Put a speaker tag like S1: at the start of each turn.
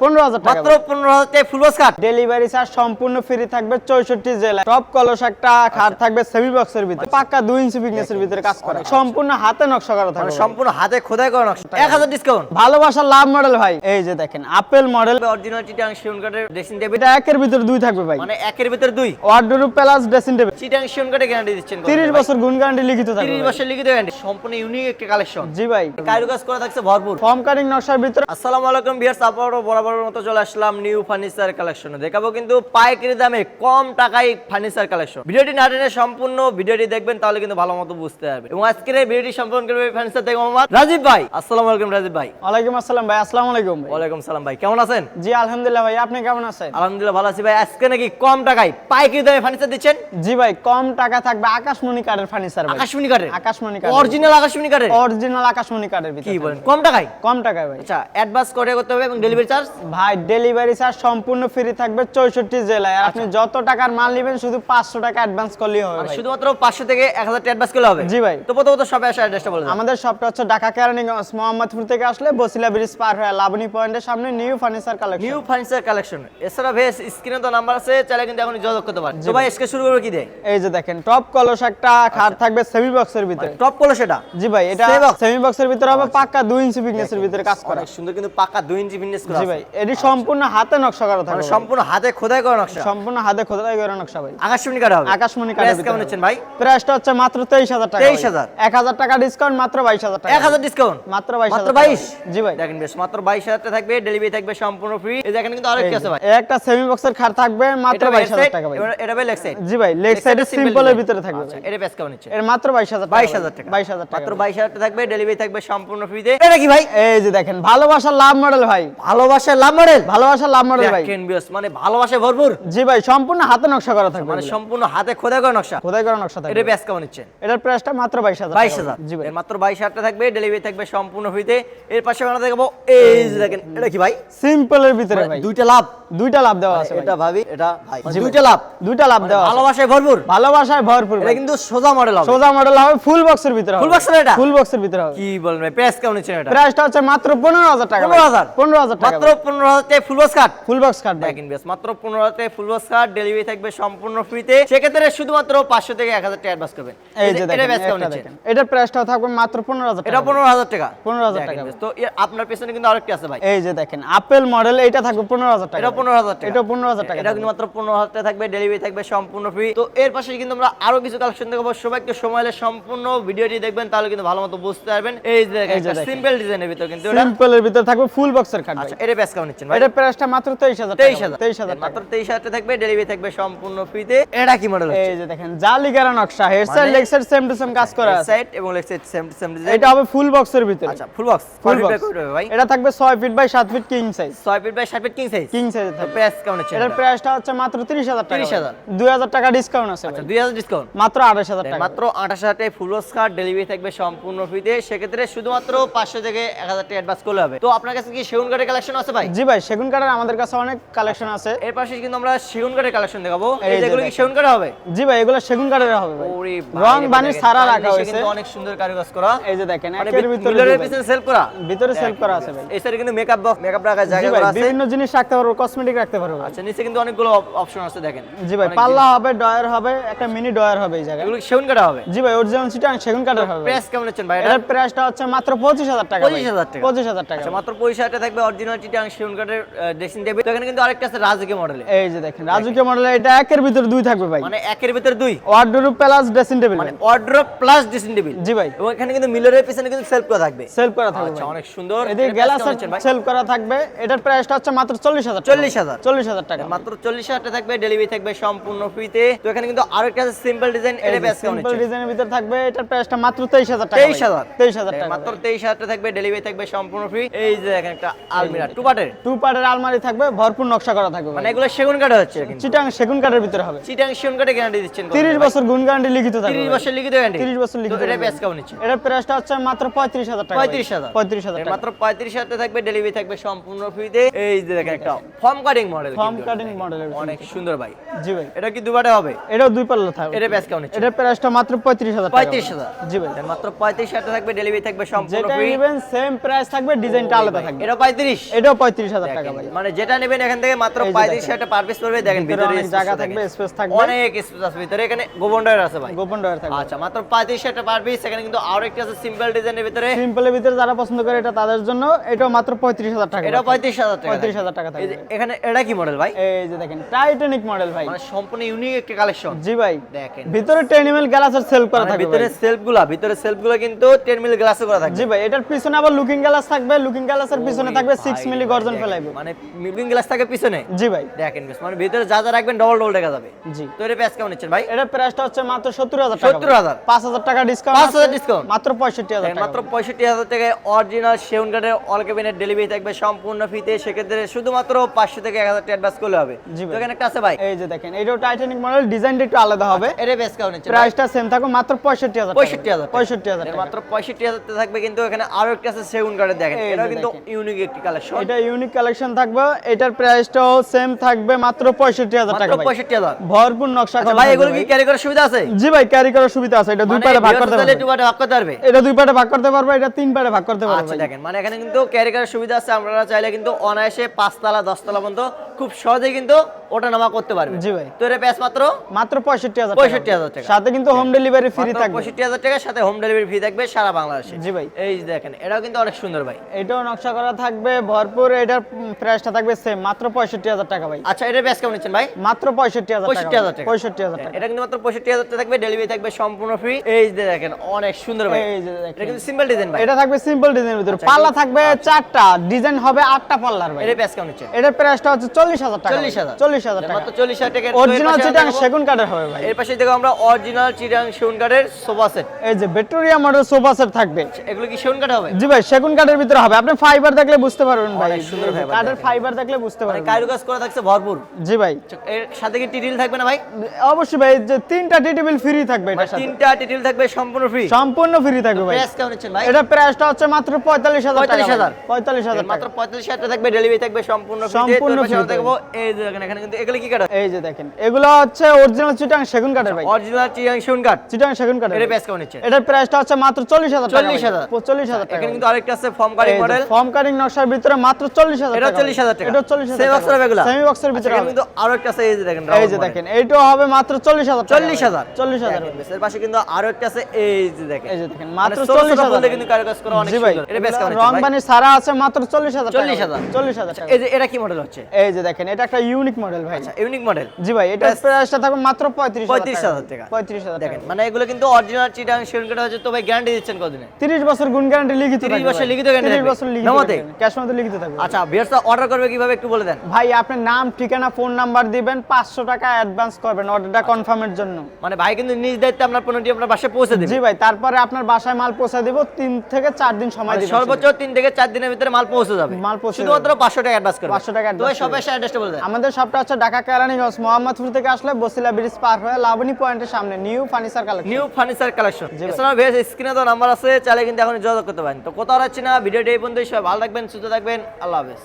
S1: পনেরো হাজার টাকা
S2: মাত্র পনেরো হাজার টাকা full box cut
S1: delivery charge সম্পূর্ণ ফ্রি থাকবে চৌষট্টি জেলায় টপ কলস একটা খাট থাকবে সেমি বক্সের ভিতরে। পাক্কা দুই ইঞ্চি বিগনেসের ভিতরে কাজ করা। সম্পূর্ণ হাতে নকশা করা
S2: মানে
S1: থাকবে।
S2: সম্পূর্ণ হাতে খোদাই করা নকশা। এক হাজার ডিসকাউন্ট
S1: ভালোবাসা লাভ মডেল ভাই। এই যে দেখেন আপেল মডেল
S2: অরিজিনাল চিটাং শিউন কার্ডের ড্রেসিং টেবিল
S1: এটা একের ভিতরে দুই থাকবে ভাই।
S2: মানে একের ভিতরে দুই।
S1: Wardrobe plus dressing table
S2: Chittagong শিউন কার্ডে গ্যারান্টি দিচ্ছেন
S1: তিরিশ বছর গুণ গ্যারান্টি লিখিত থাকবে।
S2: বছর লিখিত গ্যারান্টি সম্পূর্ণ ইউনিক একটা কালেকশন
S1: জি ভাই।
S2: কারুকাজ করা থাকছে ভরপুর।
S1: ফর্ম কাটিং নকশার ভিতরে
S2: আসসালামু আলাইকুম বরাবরের মতো চলে আসলাম নিউ ফার্নিচার কালেকশনে দেখাবো কিন্তু পাইকারি দামে কম টাকায় ফার্নিচার কালেকশন ভিডিওটি না টেনে সম্পূর্ণ ভিডিওটি দেখবেন তাহলে কিন্তু ভালো মতো বুঝতে পারবেন। এবং আজকের এই ভিডিওটি সম্পূর্ণ করবে ফার্নিচার থেকে মোহাম্মদ রাজীব ভাই। আসসালামু আলাইকুম রাজীব ভাই।
S1: ওয়ালাইকুম আসসালাম ভাই আসসালামু আলাইকুম
S2: ওয়ালাইকুম সালাম ভাই কেমন আছেন?
S1: জি আলহামদুলিল্লাহ ভাই আপনি কেমন আছেন?
S2: আলহামদুলিল্লাহ ভালো আছি ভাই। আজকে নাকি কম টাকায় পাইকারি দামে ফার্নিচার দিচ্ছেন?
S1: জি ভাই কম টাকা থাকবে আকাশমণি কাঠের ফার্নিচার ভাই।
S2: আকাশমণি কাঠের?
S1: আকাশমণি কাঠ
S2: অরিজিনাল আকাশমণি কাঠের?
S1: অরিজিনাল আকাশমণি কাঠের
S2: কি বলেন কম টাকায়?
S1: কম টাকায় ভাই।
S2: আচ্ছা অ্যাডভান্স করে করতে হবে এবং ডেলিভারি চার্জ
S1: ভাই ডেলিভারি চার্জ সম্পূর্ণ ফ্রি থাকবে চৌষট্টি জেলায়। আর আপনি যত টাকার মাল নেবেন শুধু পাঁচশো টাকা অ্যাডভান্স করলেই হবে
S2: শুধুমাত্র পাঁচশো থেকে এক হাজার অ্যাডভান্স করলে হবে?
S1: জি ভাই।
S2: তো প্রথমত সবাই আসে অ্যাড্রেসটা বলে
S1: আমাদের শপটা হচ্ছে ঢাকা কেরানীগঞ্জ মোহাম্মদপুর থেকে আসলে বসিলা ব্রিজ পার হয়ে লাবণী পয়েন্টের সামনে new furniture collection
S2: new furniture collection এছাড়া ভেস স্ক্রিনে তো নাম্বার আছে চাইলে কিন্তু এখন যোগাযোগ করতে পারেন। তো ভাই আজকে শুরু করব কি দিয়ে?
S1: এই যে দেখেন টপ কলস একটা খাট থাকবে সেমি বক্সের ভিতরে।
S2: টপ কলস সেটা?
S1: জি ভাই এটা সেমি বক্সের ভিতরে হবে পাক্কা দুই ইঞ্চি বিগনেসের ভিতরে কাজ করা।
S2: সুন্দর কিন্তু পাকা দুই ইঞ্চি ফিটনেস করা
S1: জি ভাই এটি সম্পূর্ণ হাতে নকশা করা
S2: মানে
S1: থাকবে
S2: সম্পূর্ণ হাতে খোদাই করা নকশা।
S1: সম্পূর্ণ হাতে খোদাই করা নকশা ভাই।
S2: আকাশমণি কাটা হবে।
S1: আকাশমণি
S2: প্রাইস কেমন হচ্ছেন ভাই?
S1: প্রাইসটা হচ্ছে মাত্র তেইশ হাজার টাকা
S2: 23,000
S1: এক হাজার টাকা ডিসকাউন্ট মাত্র বাইশ হাজার টাকা।
S2: এক হাজার ডিসকাউন্ট
S1: মাত্র বাইশ
S2: মাত্র
S1: হাজার
S2: বাইশ?
S1: জি ভাই।
S2: দেখেন বেশ মাত্র বাইশ হাজার টাকা থাকবে ডেলিভারি থাকবে সম্পূর্ণ ফ্রি এই দেখেন কিন্তু আরেকটি আছে ভাই।
S1: একটা সেমি বক্সের খাট থাকবে মাত্র
S2: এটা
S1: বাইশ
S2: বাইশ
S1: হাজার টাকা ভাই।
S2: এটা ভাই লেগ সাইড
S1: জি ভাই লেগ সাইডে সিম্পলের ভিতরে থাকবে
S2: আচ্ছা। এটা প্রাইস কেমন হচ্ছে
S1: এর মাত্র বাইশ হাজার
S2: বাইশ টাকা।
S1: বাইশ হাজার টাকা
S2: মাত্র
S1: ভাই।
S2: বাইশ হাজার টাকা থাকবে ডেলিভারি থাকবে সম্পূর্ণ ফ্রিতে এটা কি ভাই?
S1: এই যে দেখেন ভালোবাসার লাভ মডেল ভাই।
S2: ভালোবাসার লাভ মডেল
S1: ভালোবাসার লাভ মডেল ভাই।
S2: দেখেন মানে ভালোবাসে ভরপুর।
S1: জি ভাই সম্পূর্ণ হাতে নকশা করা থাকবে
S2: মানে সম্পূর্ণ হাতে খোদা করা নকশা।
S1: খোদাই করা নকশা থাকবে।
S2: এটা প্রাইস কেমন নিচ্ছেন?
S1: এটার প্রাইসটা মাত্র বাইশ হাজার জি ভাই।
S2: এর মাত্র বাইশ হাজার টাকা থাকবে ডেলিভারি থাকবে সম্পূর্ণ হইতে এর পাশে আমরা দেখাবো এই যে দেখেন এটা কি ভাই?
S1: সিম্পলের ভিতরে ভাই।
S2: দুইটা লাভ
S1: দুইটা লাভ দেওয়া আছে
S2: এটা ভাবি এটা ভাই। দুইটা লাভ।
S1: দুইটা লাভ দেওয়া
S2: ভালোবাসায় ভরপুর।
S1: ভালোবাসায় ভরপুর
S2: এটা কিন্তু সোজা মডেল হবে।
S1: সোজা মডেল হবে ফুল বক্সের ভিতরে
S2: box এর এটা?
S1: ফুল বক্সের ভিতরে হবে।
S2: কি বলেন ভাই প্রাইস কেমন নিচ্ছেন এটা?
S1: প্রাইসটা হচ্ছে মাত্র পনেরো হাজার টাকা
S2: 15,000
S1: পনেরো হাজার টাকা
S2: মাত্র পনেরো হাজার টাকা full box cut
S1: full box কাট
S2: দেখেন বেশ মাত্র পনেরো হাজার টাকা ফুল বক্স কাট ডেলিভারি থাকবে সম্পূর্ণ ফ্রিতে সেক্ষেত্রে শুধুমাত্র পাঁচশো থেকে এক হাজার টাকা অ্যাডভান্স করবেন।
S1: এই যে
S2: এটা প্রাইস কেমন
S1: দেখেন। এটার প্রাইসটাও থাকবে মাত্র পনেরো হাজার
S2: এটা
S1: টাকা
S2: পনেরো হাজার টাকা।
S1: 15,000
S2: দেখেন
S1: টাকা
S2: তো আপনার পেছনে কিন্তু আরেকটি আছে ভাই।
S1: এই যে দেখেন আপেল মডেল এটা থাকবে পনেরো হাজার টাকা
S2: এটা পনেরো হাজার টাকা।
S1: এটা পনেরো হাজার টাকা
S2: এটা কিন্তু মাত্র পনেরো হাজার টাকা থাকবে ডেলিভারি থাকবে সম্পূর্ণ ফ্রি তো এর পাশে কিন্তু আমরা আরও কিছু কালেকশন দেখাবো। সবাই সময় হলে সম্পূর্ণ ভিডিওটি দেখবেন তাহলে কিন্তু ভালো মতো বুঝতে পারবেন। এই যে
S1: এই যে দেখেন।
S2: সিম্পল ডিজাইনের ভিতর কিন্তু
S1: সিম্পলের ভিতরে থাকবে ফুল বক্সের কাট
S2: আচ্ছা এটা প্রাইস কেমন নিচ্ছেন ভাই।
S1: এটার প্রাইসটা মাত্র তেইশ হাজার
S2: তেইশ হাজার
S1: তেইশ হাজার
S2: মাত্র
S1: টাকা।
S2: তেইশ হাজার টাকা থাকবে ডেলিভারি থাকবে সম্পূর্ণ ফ্রিতে এটা কি মডেল
S1: এই যে দেখেন জালিগারা নকশা head side leg side same to same কাজ করা আছে।
S2: সাইড এবং leg side same same design
S1: এটা হবে ফুল বক্সের ভিতরে।
S2: আচ্ছা full box
S1: full
S2: full
S1: box
S2: box ভাই।
S1: এটা থাকবে 6 feet by 7 feet king size
S2: 6 feet by 7 feet king size
S1: king size
S2: price কেমন হচ্ছে
S1: এটার প্রাইসটা হচ্ছে মাত্র 30000 টাকা
S2: 30,000
S1: 2000 টাকা ডিসকাউন্ট আছে
S2: আচ্ছা 2000 ডিসকাউন্ট
S1: মাত্র 28000 টাকা
S2: মাত্র 28000 টাকায় ফুল কার্ড ডেলিভারি থাকবে সম্পূর্ণ ফ্রিতে সেক্ষেত্রে শুধুমাত্র 500 থেকে 1000 টাকা অ্যাডভান্স করলে হবে। তো আপনার কাছে কি সেগুন কাঠের কালেকশন আছে ভাই?
S1: জি ভাই সেগুন কাঠের আমাদের কাছে অনেক কালেকশন আছে।
S2: এর পাশে কিন্তু আমরা সেগুন কাঠের কালেকশন দেখাবো।
S1: এই
S2: এই
S1: যে
S2: যেগুলো কি সেগুন কাঠে হবে?
S1: জি ভাই এগুলো সেগুন কাঠের হবে ভাই।
S2: ওরে
S1: রং বানি সারা রাখা হয়েছে।
S2: কিন্তু অনেক সুন্দর কারুকাজ করা।
S1: এই যে দেখেন একের ভিতরে
S2: মিররের
S1: দুই ভাই।
S2: পিছনে সেল করা।
S1: ভিতরে সেল করা আছে ভাই।
S2: এই কিন্তু মেকআপ বক্স মেকআপ রাখার জায়গা করা আছে।
S1: বিভিন্ন জিনিস রাখতে পারব কসমেটিক রাখতে পারব
S2: আচ্ছা নিচে কিন্তু অনেকগুলো অপশন আছে দেখেন।
S1: জি ভাই পাল্লা হবে ডয়ার হবে একটা মিনি ডয়ার হবে এই জায়গায়।
S2: এগুলো সেগুন কাঠে হবে?
S1: জি ভাই অরিজিনাল সিটাং সেগুন কাঠের হবে।
S2: প্রাইস কেমন হচ্ছেন ভাই এটা?
S1: এটার প্রাইসটা হচ্ছে মাত্র 25000 টাকা
S2: 25,000 টাকা।
S1: 25000 টাকা
S2: আচ্ছা মাত্র পয়সা হাজার থাকবে অরিজিনাল চিটাং সেগুন কাঠের ড্রেসিং টেবিল তো এখানে কিন্তু আরেকটা আছে রাজকীয় মডেলে
S1: এই যে দেখেন রাজুকে মডেল এটা একের ভিতরে দুই থাকবে ভাই।
S2: মানে একের ভিতরে দুই?
S1: ওয়ার্ডরোব প্লাস ড্রেসিং টেবিল
S2: মানে ওয়ার্ড্রপ প্লাস ড্রেসিং টেবিল
S1: জি ভাই।
S2: এবং এখানে কিন্তু মিলরের পিছনে কিন্তু সেলফ করা থাকবে।
S1: সেল করা থাকবে
S2: আচ্ছা অনেক সুন্দর।
S1: এদিকে গ্লাস
S2: price কেমন হচ্ছেন ভাই?
S1: সেল করা থাকবে। এটার প্রাইসটা হচ্ছে মাত্র 40000
S2: 40,000
S1: 40000 টাকা।
S2: মাত্র চল্লিশ হাজার টাকা থাকবে ডেলিভারি থাকবে সম্পূর্ণ ফ্রিতে তো এখানে কিন্তু আরেকটা আছে সিম্পল ডিজাইন এটা প্রাইস কেমন
S1: সিম্পল ডিজাইনের ভিতরে থাকবে এটার প্রাইসটা মাত্র 23000 টাকা
S2: 23,000
S1: 23000 টাকা
S2: মাত্র তেইশ হাজার টাকা থাকবে ডেলিভারি থাকবে সম্পূর্ণ ফ্রি এই যে দেখেন একটা আলমিরা টু পার্টের
S1: টু পার্টের আলমারি থাকবে ভরপুর নকশা করা থাকবে
S2: মানে এগুলো সেগুন কাঠে হচ্ছে
S1: চিটাং সেগুন কাঠের ভিতরে হবে।
S2: চিটাং সেগুন কাঠে গ্যারান্টি দিচ্ছেন
S1: 30 বছর গুণ গ্যারান্টি লিখিত থাকবে
S2: 30 বছর লিখিত গ্যারান্টি
S1: 30 বছর লিখিত
S2: এটা। প্রাইস কেমন নিচ্ছে
S1: এটার প্রাইসটা হচ্ছে মাত্র 35000 টাকা ভাই।
S2: 35,000
S1: 35,000 টাকা।
S2: মাত্র পঁয়ত্রিশ হাজার টাকা থাকবে ডেলিভারি থাকবে সম্পূর্ণ ফ্রিতে এই যে দেখেন একটা কাটিং মডেল
S1: কাটিং মডেলের
S2: অনেক সুন্দর ভাই।
S1: জি ভাই।
S2: এটা কি দুবারে হবে?
S1: এটাও দুই পাল্লা থাকবে।
S2: এটা প্রাইস কেমন
S1: এটার প্রাইসটা মাত্র 35000 টাকা।
S2: পঁয়ত্রিশ হাজার।
S1: জি ভাই।
S2: মাত্র পঁয়ত্রিশ হাজার টাকা থাকবে ডেলিভারি থাকবে সম্পূর্ণ
S1: যেটা নেবেন সেম প্রাইস থাকবে ডিজাইনটা আলাদা থাকবে।
S2: এটা পঁয়ত্রিশ।
S1: এটাও পঁয়ত্রিশ হাজার টাকা ভাই।
S2: মানে যেটা নেবেন এখান থেকে মাত্র
S1: এই যে
S2: পঁয়ত্রিশ
S1: দেখেন।
S2: পার পিস পড়বে। দেখেন
S1: ভিতরে অনেক জায়গা থাকবে, space থাকবে।
S2: অনেক স্পেস আছে। ভিতরে এখানে গোবন ডয়ার আছে ভাই।
S1: গোপন ডয়ার থাকবে।
S2: আচ্ছা মাত্র পঁয়ত্রিশ হাজার পার পিস এখানে কিন্তু আরও একটি আছে সিম্পল ডিজাইনের ভিতরে।
S1: সিম্পলের ভিতরে যারা পছন্দ করে এটা তাদের জন্য এটাও মাত্র পঁয়ত্রিশ হাজার টাকা
S2: এটা পঁয়ত্রিশ হাজার টাকা
S1: পঁয়ত্রিশ
S2: থাকবে।
S1: হাজার টাকা থাকবে।
S2: এখানে এটা কি মডেল ভাই?
S1: এই যে দেখেন টাইটানিক মডেল ভাই।
S2: মানে সম্পূর্ণ ইউনিক একটি কালেকশন
S1: জি ভাই
S2: দেখেন।
S1: ভিতরে টেন এম এল গ্লাসের সেল করা
S2: মানে
S1: থাকবে
S2: ভিতরে
S1: ভাই।
S2: সেলফগুলা ভিতরে সেলফগুলা কিন্তু টেন মিলি গ্লাসে করা থাকবে।
S1: জি ভাই এটার পিছনে আবার লুকিং গ্লাস থাকবে লুকিং গ্লাসের পিছনে থাকবে
S2: ভাই,
S1: সিক্স মিলি গর্জন ফেলাইবে।
S2: মানে লুকিং গ্লাস থাকে পিছনে?
S1: জি ভাই।
S2: দেখেন মানে ভিতরে যা যা রাখবেন ডবল ডবল দেখা যাবে।
S1: জি।
S2: তো এর প্রাইস কেমন নিচ্ছেন ভাই?
S1: এটার প্রাইসটা হচ্ছে মাত্র সত্তর হাজার টাকা
S2: 70,000
S1: পাঁচ হাজার টাকা ডিসকাউন্ট
S2: 5,000 discount?
S1: মাত্র পঁয়ষট্টি হাজার
S2: দেখেন,
S1: টাকা
S2: মাত্র পঁয়ষট্টি হাজার টাকায় অরিজিনাল সেউন কাঠের অল কেবিনেট ডেলিভারি থাকবে সম্পূর্ণ ফ্রিতে সেক্ষেত্রে শুধুমাত্র পাঁচশো থেকে এক হাজার অ্যাডভান্স করলে হবে। তো এখানে একটা আছে ভাই।
S1: এই যে দেখেন এটাও টাইটানিক মডেল ডিজাইনটা একটু আলাদা হবে।
S2: এর বেশ কেমন নিচ্ছেন ভাই?
S1: প্রাইসটা সেম থাকবে মাত্র পঁয়ষট্টি হাজার
S2: পঁয়ষট্টি হাজার
S1: পঁয়ষট্টি হাজার
S2: মাত্র পঁয়ষট্টি হাজার থাকবে কিন্তু এখানে আরও একটা আছে সেগুন কাঠের দেখেন। এটা কিন্তু ইউনিক একটি কালেকশন
S1: এটা ইউনিক কালেকশন থাকবে এটার প্রাইসটাও সেম থাকবে মাত্র পঁয়ষট্টি হাজার টাকা
S2: পঁয়ষট্টি হাজার।
S1: ভরপুর নকশা
S2: আচ্ছা ভাই এগুলো কি। ক্যারি করার সুবিধা আছে?
S1: জি ভাই ক্যারি করার সুবিধা আছে। এটা দুই
S2: মানে
S1: পারে ভাগ করতে পারবে।
S2: একটু বাটে ভাগ করতে পারবে?
S1: এটা দুই পারে ভাগ করতে পারবে এটা তিন পারে ভাগ করতে পারবে
S2: আচ্ছা দেখেন মানে এখানে কিন্তু ক্যারি করার সুবিধা আছে। আপনারা চাইলে কিন্তু অনায়াসে পাঁচতলা দশতলা পর্যন্ত খুব সহজেই কিন্তু ওটা নামা করতে পারবে।
S1: জি ভাই।
S2: তো এর প্যাস মাত্র?
S1: মাত্র পঁয়ষট্টি হাজার
S2: 65,000 টাকা।
S1: সাথে কিন্তু হোম ডেলিভারি ফ্রি থাকবে।
S2: পঁয়ষট্টি হাজার টাকার সাথে হোম ডেলিভারি ফি থাকবে সারা বাংলাদেশে।
S1: জি ভাই।
S2: এই দেখেন এটাও কিন্তু অনেক সুন্দর ভাই।
S1: এটাও নকশা করা থাকবে ভরপুর এটার প্রাইসটা থাকবে সেম মাত্র পঁয়ষট্টি হাজার টাকা ভাই।
S2: আচ্ছা এটার প্যাস কেমন নিচ্ছেন ভাই?
S1: মাত্র পঁয়ষট্টি হাজার
S2: পঁয়ষট্টি হাজার টাকা।
S1: পঁয়ষট্টি হাজার টাকা।
S2: এটা কিন্তু মাত্র পঁয়ষট্টি হাজার টাকা থাকবে ডেলিভারি থাকবে সম্পূর্ণ ফ্রি এই যে দেখেন অনেক সুন্দর ভাই।
S1: এই যে
S2: এটা কিন্তু সিম্পল ডিজাইন ভাই।
S1: এটা থাকবে সিম্পল ডিজাইনের ভিতরে।
S2: আচ্ছা,
S1: পাল্লা থাকবে চারটা ডিজাইন হবে আটটা পাল্লার ভাই।
S2: এটার প্যাস কেমন নিচ্ছেন?
S1: এটার প্রাইসটা হচ্ছে চল্লিশ হাজার টাকা টাকা
S2: মাত্র চল্লিশ হাজার টাকা।
S1: অরিজিনাল চিটাং সেগুন কাঠের হবে ভাই।
S2: এর পাশে দেখো আমরা অরিজিনাল চিটাং সেগুন কাঠের সোফা সেট
S1: এই যে ভিক্টোরিয়া মডেল সোফা সেট থাকবে।
S2: এগুলো কি সেগুন কাঠ হবে?
S1: জি ভাই সেগুন কাঠের ভিতরে হবে। আপনি ফাইবার দেখলে বুঝতে পারবেন ভাই।
S2: সুন্দর
S1: কাঠের ফাইবার দেখলে বুঝতে
S2: মানে
S1: পারবেন।
S2: কারুকাজ করা থাকছে ভরপুর।
S1: জি ভাই।
S2: এর সাথে কি টিটিল থাকবে না ভাই?
S1: অবশ্যই ভাই যে তিনটা টি টেবিল ফ্রি থাকবে এটার সাথে।
S2: তিনটা টিটিল থাকবে সম্পূর্ণ ফ্রি
S1: সম্পূর্ণ ফ্রি থাকবে ভাই।
S2: প্রাইস কেমন নিচ্ছেন ভাই?
S1: এটা প্রাইসটা হচ্ছে মাত্র পঁয়তাল্লিশ হাজার
S2: 45,000
S1: পঁয়তাল্লিশ হাজার।
S2: মাত্র পঁয়তাল্লিশ হাজার টাকা থাকবে ডেলিভারি থাকবে সম্পূর্ণ দিয়ে।
S1: সম্পূর্ণ
S2: তোর পাশে
S1: free
S2: আমরা দেখব এই যে দেখেন এখানে কিন্তু এগুলো কি কাঠ
S1: এই যে দেখেন এগুলো হচ্ছে অরিজিনাল চিটাং সেগুন কাঠের ভাই
S2: অরিজিনাল চিটাং সেগুন কাঠ
S1: চিটাং সেগুন কাঠের
S2: এর প্রাইস কেমন নিচ্ছেন
S1: এটার প্রাইসটা হচ্ছে মাত্র চল্লিশ হাজার
S2: চল্লিশ হাজার
S1: টাকা
S2: এখানে কিন্তু আরেকটা আছে form cutting model
S1: form cutting নকশার ভিতরে মাত্র চল্লিশ হাজার
S2: এটা চল্লিশ হাজার টাকা
S1: এটা চল্লিশ
S2: সেমি বক্সের হবে এগুলো
S1: সেমি বক্সের ভিতরে
S2: এখানে কিন্তু আরও একটা আছে এই যে দেখেন
S1: এই যে দেখেন এইটাও হবে মাত্র চল্লিশ হাজার
S2: চল্লিশ হাজার
S1: চল্লিশ হাজার
S2: দেখেন, বেশ, এর পাশে কিন্তু আরও একটা আছে এই যে দেখেন
S1: এই যে দেখেন
S2: মানে
S1: মাত্র
S2: ছোট
S1: চল্লিশ
S2: ছোট
S1: হাজার
S2: ফুল দিয়ে কিন্তু কারুকাজ করা অনেক সুন্দর। এটা বেশ কেমন
S1: রং বানি সারা আছে মাত্র চল্লিশ হাজার
S2: 40,000
S1: চল্লিশ হাজার
S2: এই যে এটা কি মডেল হচ্ছে।
S1: এই যে দেখেন এটা একটা ইউনিক মডেল ভাই।
S2: ইউনিক মডেল
S1: জি ভাই এটার প্রাইসটা থাকবে মাত্র পঁয়ত্রিশ
S2: পঁয়ত্রিশ হাজার টাকা। দেখেন মানে এগুলো কিন্তু অরিজিনাল চিটাং সেগুন কাঠ হচ্ছে তো ভাই গ্যারান্টি দিচ্ছেন কতদিনে?
S1: তিরিশ বছর গুণ গ্যারান্টি লিখিত
S2: 30 বছর লিখিত guarantee
S1: 30 বছর লিখিত
S2: নগদে?
S1: ক্যাশ মধ্যে লিখিত থাকবে।
S2: আচ্ছা বিয়ার্সটা অর্ডার করবে কীভাবে একটু বলে দেন।
S1: ভাই আপনার নাম ঠিকানা ফোন নাম্বার দিবেন পাঁচশো টাকা অ্যাডভান্স করবেন অর্ডারটা কনফার্মের জন্য।
S2: মানে ভাই কিন্তু নিজ দায়িত্বে আপনার পণ্যটি আপনার বাসায় পৌঁছে দেবে।
S1: জি ভাই তারপরে আপনার বাসায় মাল পৌঁছে দিব তিন থেকে চার দিন সময় দিবেন
S2: সর্বোচ্চ তিন থেকে চার দিনের ভিতরে মাল পৌঁছে যাবে।
S1: মাল পৌঁছে
S2: শুধুমাত্র পাঁচশো টাকা অ্যাডভান্স
S1: 500 টাকা
S2: তো
S1: advance
S2: অ্যাড্রেসটা বলে দেন।
S1: আমাদের সবটা হচ্ছে ঢাকা কেরানীগঞ্জ মোহাম্মদপুর থেকে আসলে বসিলা ব্রিজ পার হয়ে লাবণী পয়েন্টের সামনে new furniture collection
S2: new furniture collection এছাড়া বেশ স্ক্রিনে তো নাম্বার আছে চাইলে কিন্তু এখন যোগাযোগ করতে পারেন। তো কোথাও রাখছি না ভিডিওটি এই পর্যন্তই সবাই ভালো থাকবেন সুস্থ থাকবেন আল্লাহ হাফেজ।